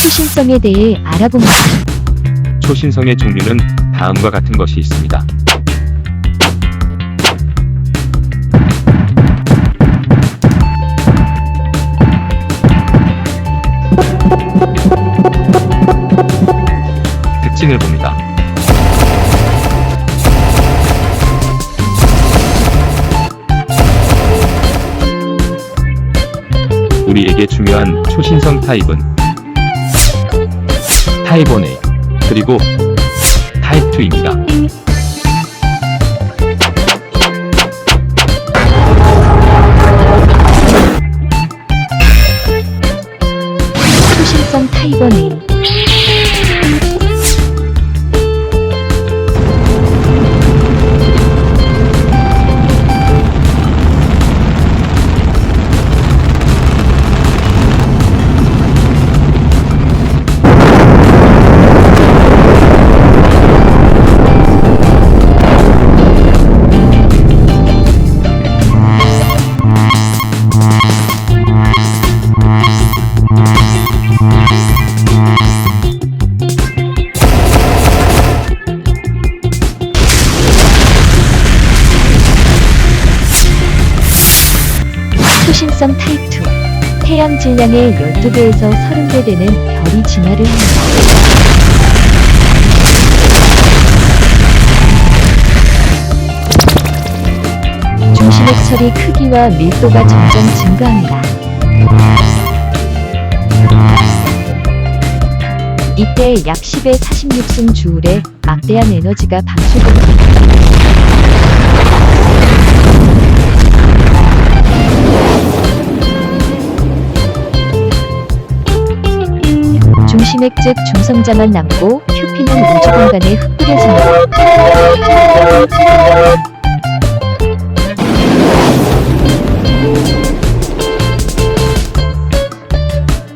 초신성에 대해 알아봅니다. 초신성의 종류는 다음과 같은 것이 있습니다. 특징을 봅니다. 우리에게 중요한 초신성 타입은 타입 1A 그리고 타입 2입니다. 수신성 타입 1A 초신성 타입 2 태양 질량의 12배에서 30배 되는 별이 진화를 합니다. 중심 액처리 크기와 밀도가 점점 증가합니다. 이때 약 10의 46승 주울의 막대한 에너지가 방출됩니다. 중심액 즉 중성자만 남고 표피는 우주 공간에 흩뿌려집니다.